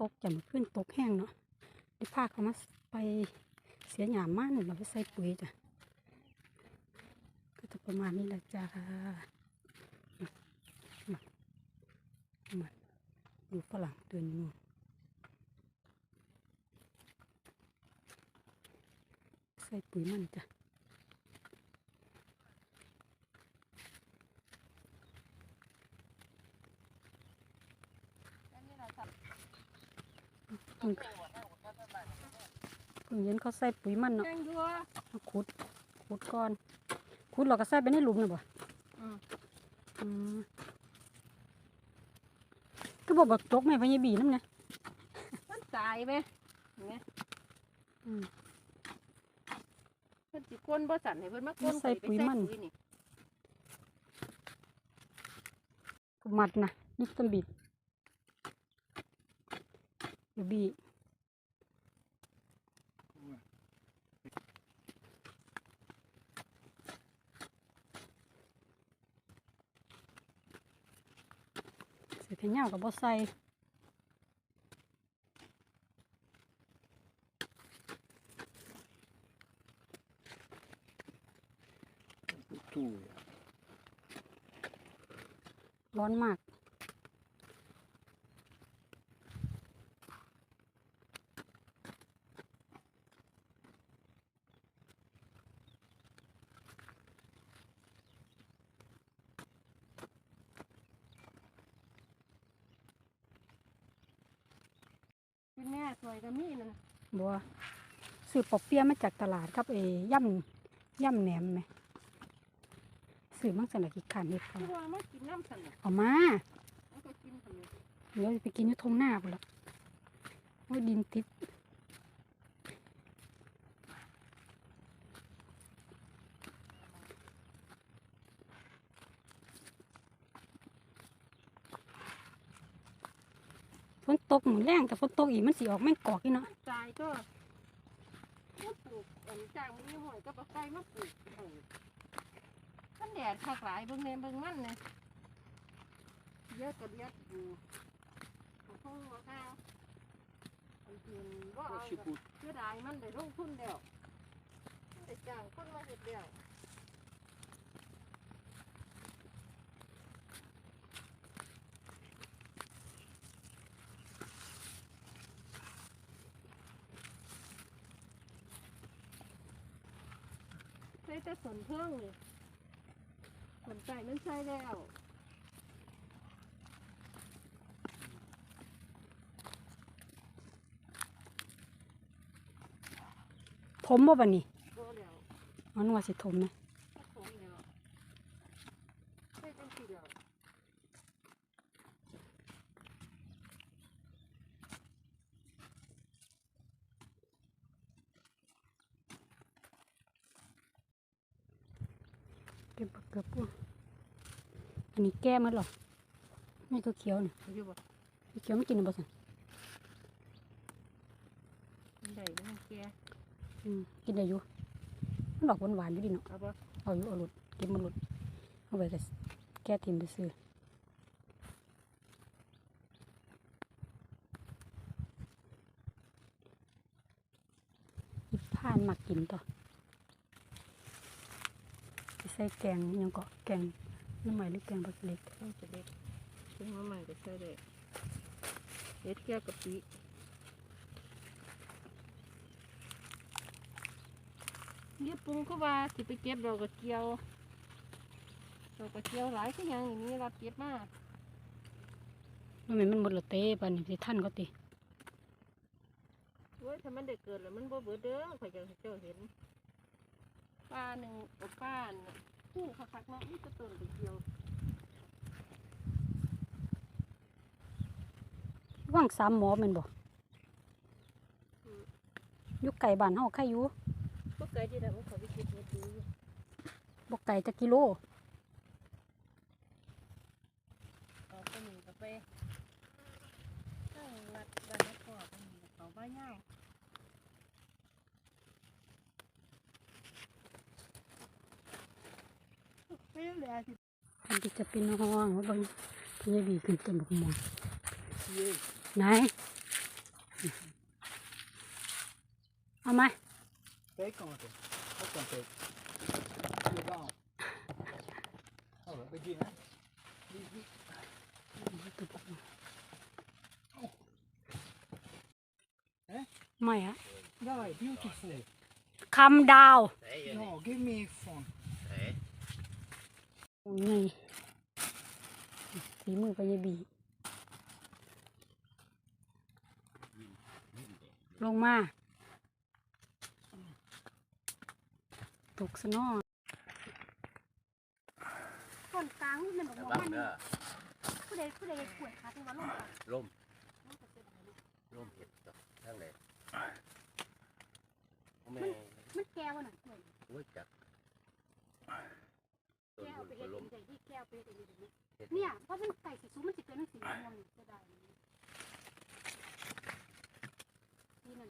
ตกจะมาขึ้นตกแห้งเนาะได้พาเขามาไปเสียหยามมันเราไปใส่ปุ๋ยจ้ะก็จะประมาณนี้แหละจ้ามามาดูฝรั่งเดินอยู่ใส่ปุ๋ยมันจ้ะ เพิ่งเพิ่งเห็นเขาใส่ปุ๋ยมันเนาะขุดขุดก่อนขุดเราก็ใส่ไปในหลุมเลยบ่อืมอืมก็บอกบักจกแม่พญบีน้ำเนี่ยมันตายไหมเนี่ยเพิ่นสิก้นบ่สั่นให้เพิ่นมาก้นใส่ปุ๋ยมันมัดนะยิบต้นบิด เดี๋ยวบีใส่แค่เหงากับบ่ใส่ตู้ร้อนมาก คุณแม่สวยก็มีนั่นบัวซื้อปอกเปี๊ยะมาจากตลาดครับเอย่ำย่ำแหนมไหมซื้อมั่งสนักกิขันเห็ดเขาคือว่ามากินน้ำสั่นน่ะเอามามันก็กินสั่นน่ะเดี๋ยวไปกินอยู่ทงหน้าพุ่นละโอ้ยดินติด นตกหมือนแรงแต่ฝนตกอีกมันสีออกแม่งกอกอีเนาะตายก็มาปลูกอันจางมีหอยก็ปลาไก่มาปลูกเออมันแดดคักหลายเบิ่งแน่เบิ่งมันเนี่ยเยอะก็เยอะอยู่ของพวกหัวข้าวอันกินบ่เอาชิก็บุเสียดายมันได้ลงทุนแล้วได้จ้างคนมาเฮ็ดแล้ว แต่สนเพิ่งเลยสนใจมันใช่แล้วถมบ่บันนี้ก็แล้วอ๋อนึกว่าสิถมไหม ก็คงแล้วใช่จังสิแล้ว เก็บบักเกือบปุ๊อันนี้แก้หมัดหรอนี่คือเขียวนี่อยู่บ่เขียวไม่กินหรอบ่สันได้มันแก่อืมกินได้อยู่มันดอกหวานๆอยู่ดิเนาะเอาบ่เอาอยู่เอาหลุดเก็บมันหลุดเอาไปแต่แก้ทิมไปซื้ออีผ่านมากินต่อไปใส่แกงอิหยังเกาะแกงน้ำใหม่หรือแกงบักเล็กมันจะเด็ดซึ่งมาใหม่ก็ใช่ได้เด็ดแก้วกะปิเรียบปรุงก็ว่าสิไปเก็บดอกกระเจียวดอกกระเจียวหลายก็ยังอย่างนี้รับเก็บมามันเหม็นมันหมดและเต้ปานนี้สิท่านก็ติเว้ยถ้ามันได้เกิดแล้วมันบ่เบิดเด้อข่อยจะเจ้าเห็นป้าหนึ่งกับป้าน่ะคู่คักๆเนาะนี่จะต้นกระเจียวว่างสามหมอแม่นบ่อยู่ไก่บ้านเฮาใครอยู่ก็ไกลที่แต่ว่ขาไปเก็บเห็ดดูอยู่บ่ไก่จักกิโลเอาไปหนึ่งกับไปตั้งรัดดันแล้วก็ไปหนึ่งกับเขาใบ้าเน่า อันที่จะเป็นห้องว่าบางพี่บีขึ้นต้นบกมดไหนเอาไหมเก่อนเถอะก่อนเป๊ได้ปกินนะไม่อะได้ beautiful คำดาว no give me phone โอ้ยฝีมือไปยายบี ลงมา ตกสนอต้นกลางมันบอกระว่าวังมันเด้อผู้ใดผู้ใดกวดขาที่ว่าลงกลางล่มล่มเห็ดกับทางไหนแม่มันแก้วน่ะกล้วยโอ้ยจัก ต้นแก้วบุญไปก็เอ็ดล่มใจที่แก้วไปเอ็ดอย่างนี้เห็ดเนี่ยเพราะมันไก่สีสูงมันจะเป็นสีม่วงนี่จะได้